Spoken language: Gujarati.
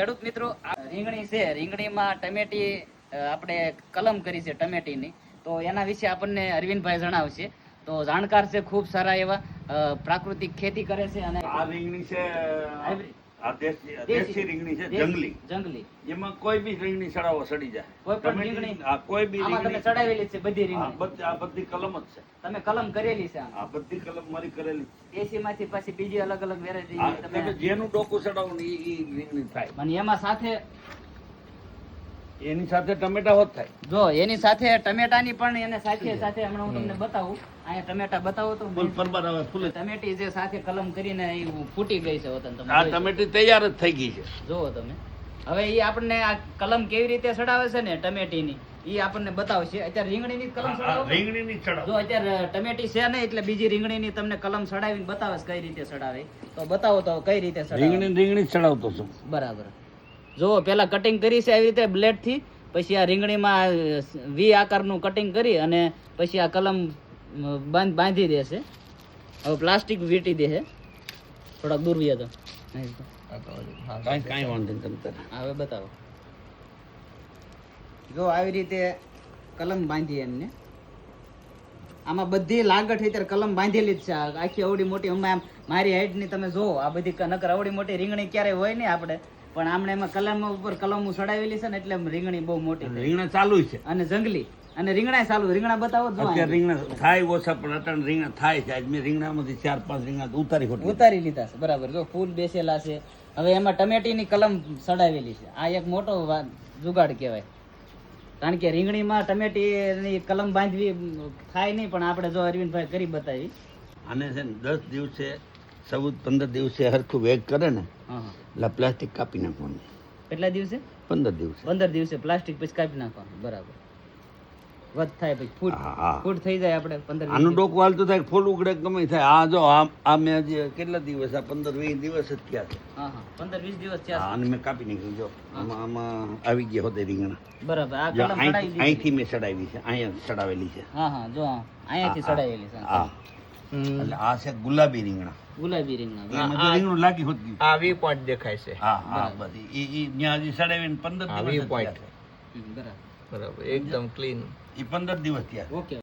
ખેડૂત મિત્રો રીંગણી છે. રીંગણીમાં ટમેટી આપણે કલમ કરી છે ટમેટીની. તો એના વિશે આપણને અરવિંદભાઈ જણાવશે. તો જાણકાર છે ખૂબ સારા એવા પ્રાકૃતિક ખેતી કરે છે અને આ રીંગણી છે. આ દેશી દેશી રીંગણી છે જંગલી. જંગલી. એમાં કોઈ બી રીંગણી ચડાવો સડી જાય. કોઈ પણ રીંગણી? આ કોઈ બી આમાં તમે રીંગણી ચડાવેલી છે બધી રીંગણી. બધી આ બધી કલમ જ છે. તમે કલમ કરેલી છે આ બધી કલમ મારી કરેલી દેશી માંથી પછી બીજી અલગ અલગ વેરાયટી તમે જેનું ડોકું ચડાવું ને રીંગણી થાય. અને એમાં સાથે એની સાથે ટમેટા હોત થાય. જો એની સાથે ટમેટાની પણ એને સાથે સાથે હમણાં હું તમને બતાવું. અહીંયા ટમેટા બતાવો તો ફૂલ પરબાર આવે ફૂલ. ટમેટી જે સાથે કલમ કરીને ફૂટી ગઈ છે વતન તમને આ ટમેટી તૈયાર જ થઈ ગઈ છે. જોવો તમે. હવે એ આપણને આ કલમ કેવી રીતે સડાવે છે ને ટમેટીની એ આપણને બતાવશે. અત્યારે રીંગણીની કલમ રીંગણીની જ જો અત્યારે ટમેટી છે ને એટલે બીજી રીંગણીની તમને કલમ સડાવીને બતાવે કઈ રીતે સડાવે તો બતાવો તો કઈ રીતે સડાવે રીંગણી રીંગણી જ ચડાવતો છું. બરાબર. જુઓ પેલા કટિંગ કરી છે આવી રીતે બ્લેડથી પછી આ રીંગણીમાં વી આકારનું કટિંગ કરી અને પછી આ કલમ બાંધ બાંધી દેશે હવે પ્લાસ્ટિક વીટી દે છે. થોડાક દૂર વ્યા તો. કાંઈ કાંઈ વાંધો તમે હવે બતાવો. જો આવી રીતે કલમ બાંધી એમને. આમાં બધી લાગઠ અત્યારે કલમ બાંધેલી જ છે. આખી અવડી મોટી હમણાં આમ મારી હાઈટની તમે જોવો આ બધી નકર અવડી મોટી રીંગણી ક્યારે હોય નહીં આપણે. પણ આમણે એમાં કલમ ઉપર કલમો ચડાવેલી છે ને એટલે રીંગણી બહુ મોટી રીંગણા ચાલુ છે. અને જંગલી. અને રીંગણા ચાલુ. રીંગણા બતાવો જો અત્યારે રીંગણા થાય ઓછા પણ અત્યારે રીંગણા થાય છે. આજ મેં રીંગણામાંથી ચાર પાંચ રીંગણા ઉતારી ખોટી. ઉતારી લીધા છે. બરાબર. જો ફૂલ બેસેલા છે. હવે એમાં ટમેટીની કલમ ચડાવેલી છે. આ એક મોટો જુગાડ કહેવાય. કારણ કે રીંગણીમાં ટમેટીની કલમ બાંધવી થાય નહીં પણ આપણે જો અરવિંદભાઈ કરી બતાવી. આને છે ને દસ દિવસે ચૌદ પંદર દિવસે હરખું વેગ કરે ને એટલે પ્લાસ્ટિક કાપી નાખવાનું. કેટલા દિવસે? પંદર દિવસે. પંદર દિવસે પ્લાસ્ટિક પછી કાપી નાખવાનું બરાબર. વધ થાય પછી ફૂટ. ફૂટ થઈ જાય આપણે પંદર આનું ડોકું હાલતું થાય ફૂલ ઉગડે ગમે થાય. આ જો આ મેં હજી કેટલા દિવસ આ પંદર વીસ દિવસ જ થયા છે. હા હા. પંદર વીસ દિવસ થયા અને મેં કાપી નાખ્યું જો. આમાં આમાં આવી ગયા હોતે રીંગણા. બરાબર. આ કલમ અહીંથી મેં ચડાવી છે અહીંયા ચડાવેલી છે. હા હા. જો અહીંયાથી સડાવેલી છે. હા. એટલે આ છે ગુલાબી રીંગણા. ગુલાબી રીંગણા લાગી હોતી આ વી પોઈન્ટ દેખાય છે. હા હા બધી. ઈ ઈ ત્યાં હજી ચડાવીને પંદર દિવસ. હમ, બરાબર. બરાબર એકદમ ક્લીન ઈ પંદર દિવસ ત્યાં ઓકે.